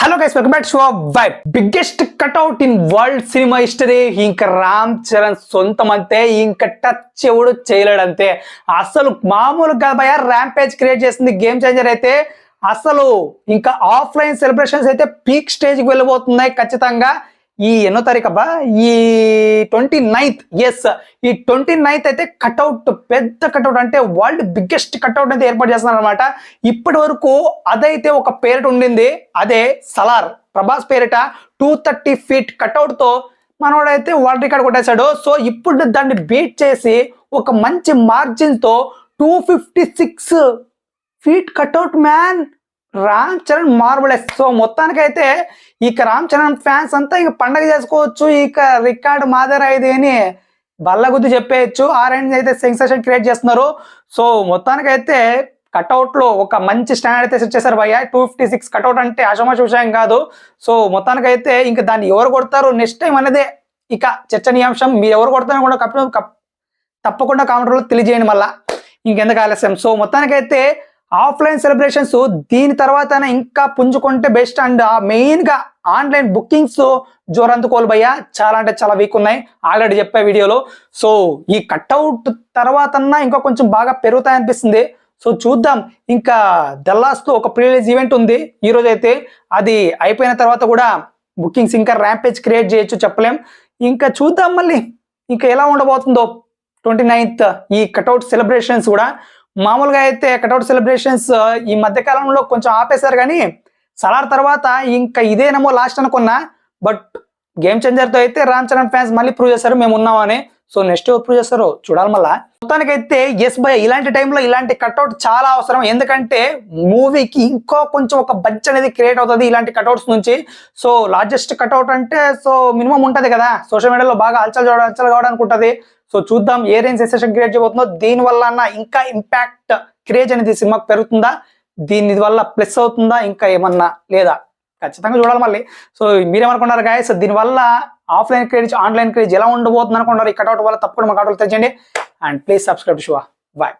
Hello guys welcome back show vibe biggest cutout in world cinema history ఇంకా రామ్ చరణ్ సొంతం అంతే ఇంకా టచ్ ఎవడు చేయలేడంతే. అసలు మామూలు ర్యాంప్ ర్యాంపేజ్ క్రియేట్ చేసింది గేమ్ చేంజర్ అయితే అసలు ఇంకా ఆఫ్లైన్ సెలబ్రేషన్స్ అయితే పీక్ స్టేజ్కి వెళ్ళబోతున్నాయి ఖచ్చితంగా. ఈ ఎన్నో తారీఖు అబ్బా ఈ ట్వంటీ నైన్త్. ఎస్ ఈ ట్వంటీ నైన్త్ అయితే కట్అవుట్ పెద్ద కట్అవుట్ అంటే వరల్డ్ బిగ్గెస్ట్ కట్అవుట్ అయితే ఏర్పాటు చేస్తున్నారు అనమాట ఇప్పటి వరకు అదైతే ఒక పేరిట ఉండింది. అదే సలార్ ప్రభాస్ పేరిట టూ థర్టీ ఫీట్ కట్అవుట్తో మనోడైతే వరల్డ్ రికార్డ్ కొట్టేశాడు. సో ఇప్పుడు దాన్ని బీట్ చేసి ఒక మంచి మార్జిన్తో two fifty six feet cutout man Ram Charan marvellous. So మొత్తానికైతే ఇక రామ్ చరణ్ ఫ్యాన్స్ అంతా ఇక పండగ చేసుకోవచ్చు ఇక రికార్డ్ మాదర్ ఇది అని బల్లగుద్ది చెప్పేయచ్చు. ఆ రేంజ్ అయితే సెన్సేషన్ క్రియేట్ చేస్తున్నారు. సో మొత్తానికైతే కట్అవుట్లో ఒక మంచి స్టాండర్డ్ అయితే సెట్ చేశారు భయ్య. టూ ఫిఫ్టీ సిక్స్ కట్అవుట్ అంటే అసమాష విషయం కాదు. సో మొత్తానికైతే ఇంకా దాన్ని ఎవరు కొడతారు? నెక్స్ట్ టైం అనేది ఇక చర్చనీయాంశం. మీరు ఎవరు కొడతారో కూడా కప్ కప్- తప్పకుండా కామెంట్లో తెలియజేయండి మళ్ళీ. ఇంకెందుకు ఆలస్యం? సో మొత్తానికైతే ఆఫ్లైన్ సెలబ్రేషన్స్ దీని తర్వాత ఇంకా పుంజుకుంటే బెస్ట్ అండ్ మెయిన్గా ఆన్లైన్ బుకింగ్స్ జోరందుకోలు భయ్య. చాలా అంటే చాలా వీక్ ఉన్నాయి. ఆల్రెడీ చెప్పే వీడియోలో. సో ఈ కట్అవుట్ తర్వాత ఇంకా కొంచెం బాగా పెరుగుతాయి అనిపిస్తుంది సో చూద్దాం. ఇంకా డల్లాస్తో ఒక ప్రీలీజ్ ఈవెంట్ ఉంది. ఈ రోజు అయితే అది అయిపోయిన తర్వాత కూడా బుకింగ్స్ ఇంకా ర్యాంపేజ్ క్రియేట్ చేయొచ్చు చెప్పలేం. ఇంకా చూద్దాం మళ్ళీ. ఇంకా ఎలా ఉండబోతుందో ట్వంటీ నైన్త్ ఈ కట్అవుట్ సెలబ్రేషన్స్ కూడా. మామూలుగా అయితే కటౌట్ సెలబ్రేషన్స్ ఈ మధ్య కాలంలో కొంచెం ఆపేశారు కానీ సలార్ తర్వాత ఇంకా ఇదేనేమో లాస్ట్ అనుకున్నా బట్ గేమ్ చేంజర్తో అయితే రామ్ చరణ్ ఫ్యాన్స్ మళ్ళీ ప్రూవ్ చేశారు మేము ఉన్నామని. సో నెక్స్ట్ ప్రూవ్ చేస్తారో చూడాలి మళ్ళా. మొత్తానికైతే ఎస్ భయ ఇలాంటి టైంలో ఇలాంటి కట్అవుట్ చాలా అవసరం. ఎందుకంటే మూవీకి ఇంకో కొంచెం ఒక బడ్జ్ అనేది క్రియేట్ అవుతుంది ఇలాంటి కట్అవుట్స్ నుంచి. సో లార్జెస్ట్ కట్అవుట్ అంటే సో మినిమం ఉంటుంది కదా. సోషల్ మీడియాలో బాగా అల్చల్ చూడ కావడానికి ఉంటుంది సో చూద్దాం ఏ రేంజ్ సెషన్ క్రియేట్ చేయబోతుందో. దీని వల్ల ఇంకా ఇంపాక్ట్ క్రియేట్ అనేది సినిమాకి పెరుగుతుందా? దీని వల్ల ప్లస్ అవుతుందా? ఇంకా ఏమన్నా లేదా? ఖచ్చితంగా చూడాలి మళ్ళీ. సో మీరేమనుకున్నారు గాయస్ దీనివల్ల ఆఫ్లైన్ క్రేజ్ ఆన్లైన్ క్రేజ్ ఎలా ఉండబోతుంది అనుకున్నారు ఈ కటౌట్ వల్ల తప్పకుండా మా కటౌట్ తెచ్చండి అండ్ ప్లీజ్ సబ్స్క్రైబ్ షువా బాయ్